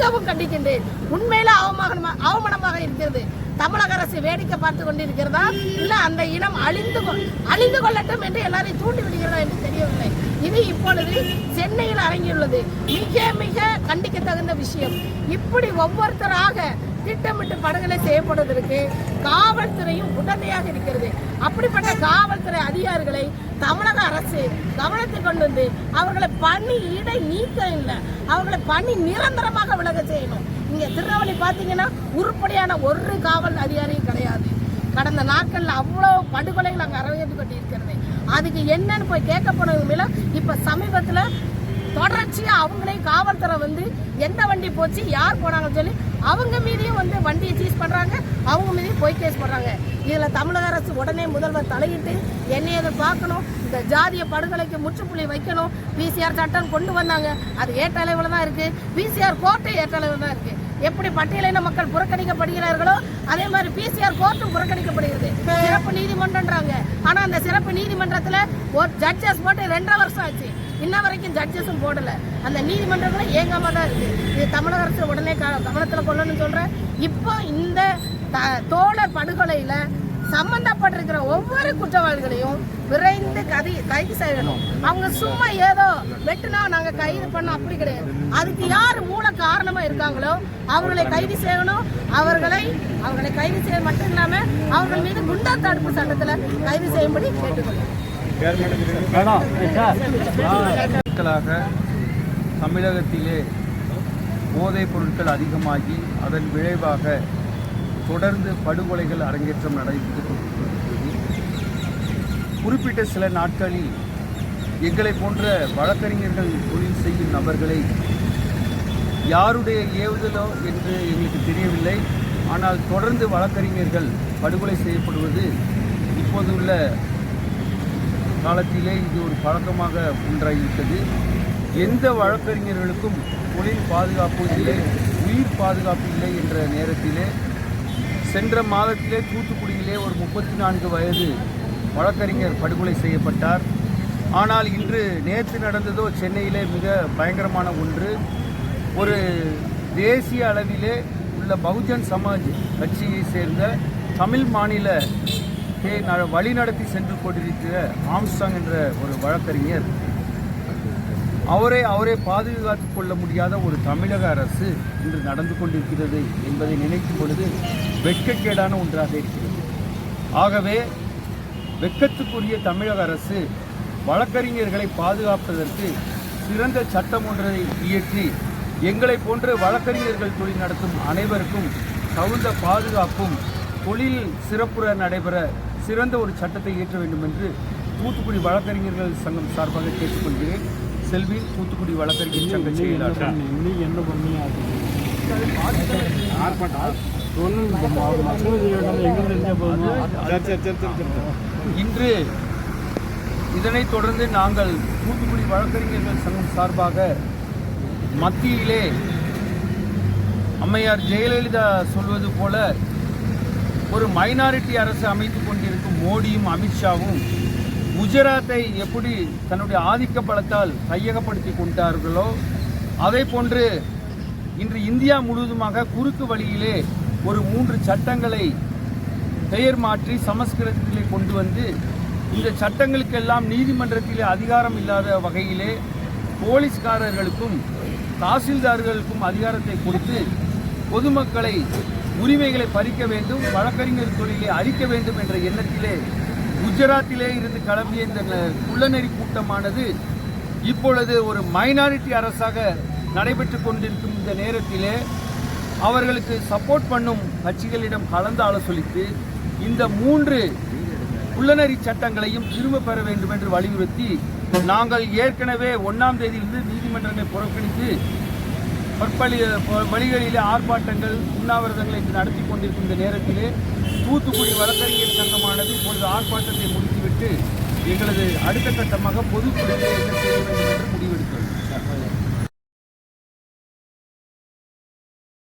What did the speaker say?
மிகவும் கண்டிக்கின்றேன். உண்மையில அவமானமாக அவமானமாக இருக்கிறது. தமிழக அரசு வேடிக்கை பார்த்து கொண்டிருக்கிறதா? இல்ல அந்த இனம் அழிந்து அழிந்து கொள்ளட்டும் என்று எல்லாரையும் தூண்டி விடுகிறதா என்று தெரியவில்லை. இது இப்பொழுது சென்னையில் அரங்கியுள்ளது. மிக மிக கண்டிக்க தகுந்த விஷயம். இப்படி ஒவ்வொருத்தராக திட்டமிட்டு படுகொலை செய்யப்படுவதற்கு காவல்துறையும் உடனடியாக இருக்கிறது. அப்படிப்பட்ட காவல்துறை அதிகாரிகளை தமிழக அரசு கவனத்தை கொண்டு வந்து அவர்களை பணி இடை நீக்க இல்லை. அவர்களை பணி நிரந்தரமாக விலக செய்யணும். இங்க திருநெல்வேலி பார்த்தீங்கன்னா உருப்படியான ஒரு காவல் அதிகாரியும் கிடையாது. கடந்த நாட்களில் அவ்வளோ படுகொலைகள் அங்கே கொண்டு இருக்கிறது அதுக்கு என்னன்னு போய் கேட்க போனது மேல இப்ப சமீபத்துல தொடர்ச்சியா அவங்களே காவல்துறை வந்து எந்த வண்டி போச்சு யார் போனாங்கன்னு சொல்லி அவங்க மீதையும் வந்து வண்டியை சீஸ் பண்றாங்க அவங்க மீதையும் போய் கேஸ் பண்றாங்க. இதுல தமிழக அரசு உடனே முதல்வர் தலையிட்டு என்னை அதை பார்க்கணும் இந்த ஜாதிய படுகொலைக்கு முற்றுப்புள்ளி வைக்கணும். பிசிஆர் சட்டம் கொண்டு வந்தாங்க. அது ஏற்ற அளவில் தான் இருக்கு. பிசிஆர் கோர்ட்டு ஏற்ற அளவில் தான் இருக்கு. எப்படி பட்டியலின மக்கள் புறக்கணிக்கப்படுகிறார்களோ அதே மாதிரி பிசிஆர் கோர்ட்டும் புறக்கணிக்கப்படுகிறது. சிறப்பு நீதிமன்றம்ன்றாங்க. ஆனா அந்த சிறப்பு நீதிமன்றத்துல ஒரு ஜட்ஜஸ் போட்டு ரெண்டரை வருஷம் ஆச்சு. இன்ன வரைக்கும் ஜட்ஜஸும் போடல. அந்த நீதிமன்றங்களும் ஏங்காமல் தான் இருக்குது இது தமிழக அரசு உடனே க- கவனத்தில் கொள்ளணும்னு சொல்கிறேன் இப்போ இந்த த- தோழர் படுகொலையில் சம்பந்தப்பட்டிருக்கிற ஒவ்வொரு குற்றவாளிகளையும் விரைந்து கதி கைது செய்யணும். அவங்க சும்மா ஏதோ வெட்டுனா நாங்கள் கைது பண்ணோம் அப்படி கிடையாது. அதுக்கு யார் மூல காரணமாக இருக்காங்களோ அவர்களை கைது செய்யணும். அவர்களை அவர்களை கைது செய்ய மட்டும் இல்லாமல் அவர்கள் மீது குண்டா தடுப்பு சட்டத்தில் கைது செய்யும்படி கேட்டுக்கொள்ளும் நாட்களாக தமிழகத்திலே போதைப் பொருட்கள் அதிகமாகி அதன் விளைவாக தொடர்ந்து படுகொலைகள் அரங்கேற்றம் நடைபெற்று கொண்டிருக்கிறது. குறிப்பிட்ட சில நாட்களில் எங்களை போன்ற வழக்கறிஞர்கள் தொழில் செய்யும் நபர்களை யாருடைய ஏவுதலோ என்று எங்களுக்கு தெரியவில்லை. ஆனால் தொடர்ந்து வழக்கறிஞர்கள் படுகொலை செய்யப்படுவது இப்போது உள்ள காலத்திலே இது ஒரு பழக்கமாக ஒன்றாகிவிட்டது. எந்த வழக்கறிஞர்களுக்கும் தொழில் பாதுகாப்பு இல்லை உயிர் பாதுகாப்பு இல்லை என்ற நேரத்திலே சென்ற மாதத்திலே தூத்துக்குடியிலே ஒரு முப்பத்தி நான்கு வயது வழக்கறிஞர் படுகொலை செய்யப்பட்டார். ஆனால் இன்று நேற்று நடந்ததோ சென்னையிலே மிக பயங்கரமான ஒன்று. ஒரு தேசிய அளவிலே உள்ள பகுஜன் சமாஜ் கட்சியை சேர்ந்த தமிழ் மாநில வழிநடத்தி சென்று கொண்டிருக்கிற ஆம்ஸ்டாங் என்ற ஒரு வழக்கறிஞர். அவரை அவரை பாதுகாத்துக் கொள்ள முடியாத ஒரு தமிழக அரசு இன்று நடந்து கொண்டிருக்கிறது என்பதை நினைக்கும் பொழுது வெட்கக்கேடான ஒன்றாக இருக்கிறது. ஆகவே வெட்கத்துக்குரிய தமிழக அரசு வழக்கறிஞர்களை பாதுகாப்பதற்கு சிறந்த சட்டம் ஒன்றை இயற்றி எங்களை போன்ற வழக்கறிஞர்கள் தொழில் நடத்தும் அனைவருக்கும் தகுந்த பாதுகாப்பும் தொழில் சிறப்புற நடைபெற சிறந்த ஒரு சட்டத்தை இயற்ற வேண்டும் என்று தூத்துக்குடி வழக்கறிஞர்கள் சங்கம் சார்பாக கேட்டுக்கொள்கிறேன். செல்வி தூத்துக்குடி வழக்கறிஞர் சங்க செயலாளர். இன்னைக்கு என்ன பண்ணி? இன்று இதனைத் தொடர்ந்து நாங்கள் தூத்துக்குடி வழக்கறிஞர்கள் சங்கம் சார்பாக மத்தியிலே அம்மையார் ஜெயலலிதா சொல்வது போல ஒரு மைனாரிட்டி அரசு அமைத்துக் கொண்டிருக்கும் மோடியும் அமித்ஷாவும் குஜராத்தை எப்படி தன்னுடைய ஆதிக்க பலத்தால் கையகப்படுத்தி கொண்டார்களோ அதே போன்று இன்று இந்தியா முழுவதுமாக குறுக்கு வழியிலே ஒரு மூன்று சட்டங்களை பெயர் மாற்றி சமஸ்கிருதத்திலே கொண்டு வந்து இந்த சட்டங்களுக்கெல்லாம் நீதிமன்றத்திலே அதிகாரம் இல்லாத வகையிலே போலீஸ்காரர்களுக்கும் தாசில்தார்களுக்கும் அதிகாரத்தை கொடுத்து பொதுமக்களை உரிமைகளை பறிக்க வேண்டும் வழக்கறிஞர் தொழிலை அழிக்க வேண்டும் என்ற எண்ணத்திலே குஜராத்திலே இருந்து கிளம்பிய இந்த குள்ளநெறி கூட்டமானது இப்பொழுது ஒரு மைனாரிட்டி அரசாக நடைபெற்று கொண்டிருக்கும் இந்த நேரத்திலே அவர்களுக்கு சப்போர்ட் பண்ணும் கட்சிகளிடம் கலந்து ஆலோசித்து இந்த மூன்று உள்ளநெறி சட்டங்களையும் திரும்ப பெற வேண்டும் என்று வலியுறுத்தி நாங்கள் ஏற்கனவே ஒன்றாம் தேதியிலிருந்து நீதிமன்றங்களை புறக்கணித்து பற்பழி வழிகளிலே ஆர்ப்பாட்டங்கள் உண்ணாவிரதங்களை இன்று நடத்தி கொண்டிருக்கின்ற இந்த நேரத்திலே தூத்துக்குடி வழக்கறிஞர் சங்கமானது இப்பொழுது ஆர்ப்பாட்டத்தை முடித்துவிட்டு எங்களது அடுத்த கட்டமாக பொதுக்குழுவிலே என்ன செய்ய வேண்டும் என்று முடிவெடுத்தது.